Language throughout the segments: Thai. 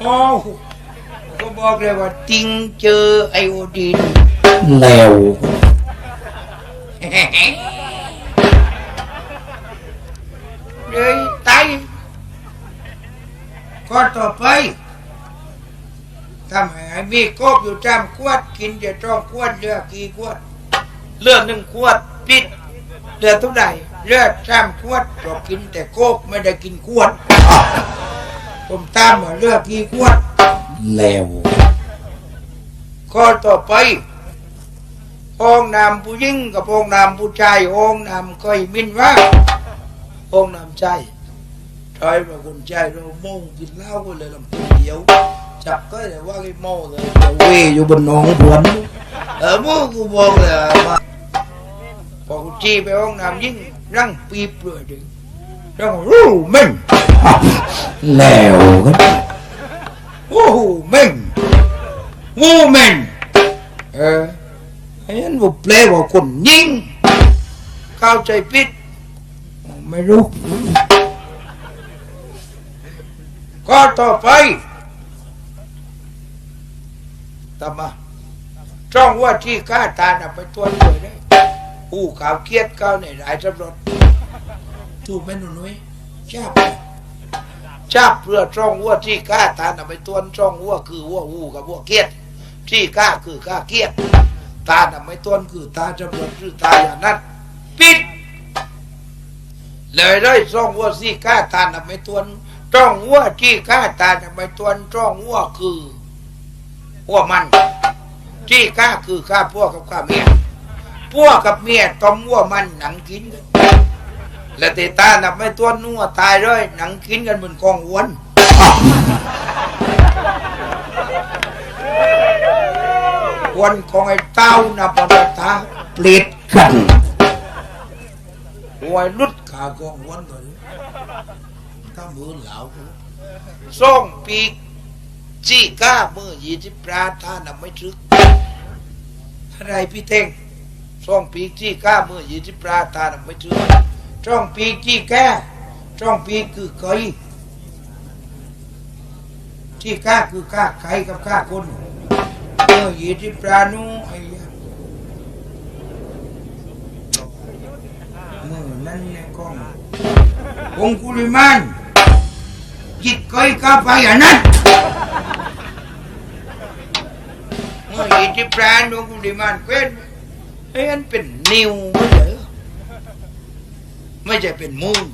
โอ้ก็บอกเลยว่าติงเจอไอโอดีนแล้วเลยตายก็ต่อไปทำให้มีกบอยู่จามขวดกินจะต้องขวดเลือกกี่ขวด เลือดหนึ่งขวดปิดเลือดเท่าไหร่เลือดจามขวดก็กินแต่โคกไม่ได้กินขวด ผมตามว่าเลือกกี่ขวดแล้วข้อต่อไปห้องนำผู้หญิงกับห้องนำผู้ชายห้องนำก็มินว่าห้องนำใจชายว่าคนใจเราโม่งกินเหล้าก็เลยลำตัวเดียว จับก็เลยว่าไอ้โม่เลยเดี๋ยวเวอยู่บนหนองพวนเออโม่กูบอกเลยว่าพอกูจี้ไปห้องน้ำยิ่งรังปีบเลยดึงรังรู้เม่ง แล้วกันโอ้โหเม่งวูเม่งเออไอ้นั่นว่าเปลว่าคนยิงเข้าใจผิดไม่รู้ก็ต่อไปตามมาจ้องว่าที่ข้าตาน่ะไปตัวเลยได้อู้ข่าวเครียดก้าวในหลายตำรวจถูกไหมหนูนุ้ยจับ จับเพื่อจ้องว่าที่ข้าตาน่ะไปตัวจ้องว่าคือว่าอู้กับว่าเครียดที่ข้าคือข้าเครียดตาน่ะไม่ต้นคือตาตำรวจคือตาอย่างนั้นปิด เลยเลยจ้องว่าที่ข้าตาน่ะไม่ต้นจ้องว่าที่ข้าตาน่ะไม่ต้นจ้องว่าคือว่ามันที่ข้าคือข้าพวกกับข้าเมียพวกกับเมียต้มว่ามันหนังกินกัน และเตตาน่ะไม่ตัวนัวตายเลยหนังกินกันบนกองอ้วนอ้วนของไอ้เต้าน่ะปนตาเปลิดกันหวยลุดขากองอ้วนตัวนี้ถ้ามือเหลาส่งปีกจี้ก้ามือยีที่ปราทาน่ะไม่ทึกอะไรพี่เท่งช่งปีกที่ก้ามือยีที่ปลาตาน่ะไม่ถึง ช่องปีกที่แก้ช่องปีคือไก่ที่ก้าคือก้าไก่กับก้าคนเมื่อยีที่ปลานูไอ้ยะมือนั่นในกององคุลิมานจิตไก่กับไปอันนั้นเมื่อยีที่ปลนดวงกุลิมานเป็นไอ้อันเป็นนิวม่ใช่เหรอ ไม่ใช่เป็นมูล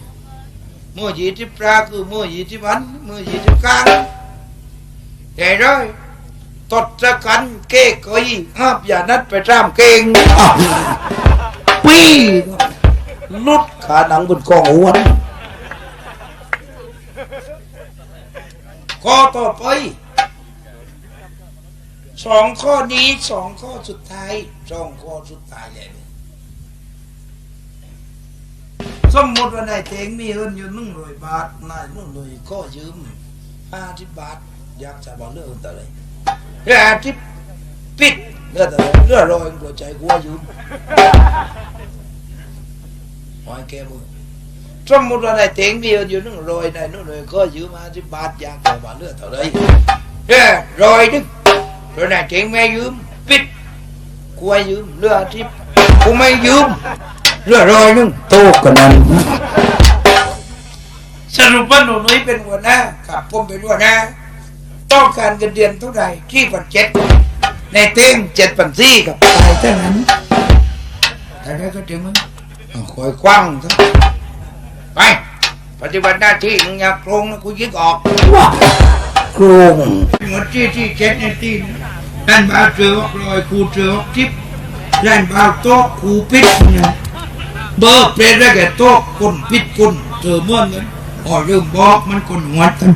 มือยีที่ปลาคือมือยีที่วันมือยีที่กางแต่ร้อยตดจะกันเก้กอยห้าบอย่านัดไปตามเก่งปีลุดขาหนังบนกองอ้วนข้อต่อไปสองข้อนี้สองข้อสุดท้ายสองข้อสุดท้ายเลย สมมติว่านายเตงมีเงินอยู่หนึ่งร้อยบาทนายนู่นเลยก็ยืมห้าสิบบาท อยากจะบอกเรื่องอะไรเรื่องอาทิตย์ปิดเรื่องอะไรเรื่องรอยกลัวใจกลัวยืมหอยแกมือสมมติว่านายเตงมีเงินอยู่หนึ่งร้อยนายนู่นเลยก็ยืมห้าสิบบาทอยากจะบอกเรื่องอะไรเรื่องรอยนึง rồi này chuyện mẹ dùm biết cô ai dùm lừa tiếp cô mày dùm lừa rồi นึงโตกันนั้นสรุปว่าหนูนุ้ยเป็นหัวหน้ากับผมเป็นหัวหน้า ต้องการเงินเดือนเท่าไหร่ที่พันเจ็ดในเต้งเจ็ดพันสี่กับตายเท่านั้นแต่ได้ก็ถึงมั้งเอาคอยคว้างซะไป ปฏิบัติหน้าที่มึงอยากโกงนะกูยิงออกว้าโกรงหมดที่ที่เจ็ดในที่นั่นบาวเจอออกลอยครูเจอออกทิพย์นั่นบาวโต๊ะครูปิดเนี่ย เบอร์เป็นได้แกโต๊ะคนปิดคนเจอเมื่อนั้นอ๋อลืมบอกมันคนหัวกัน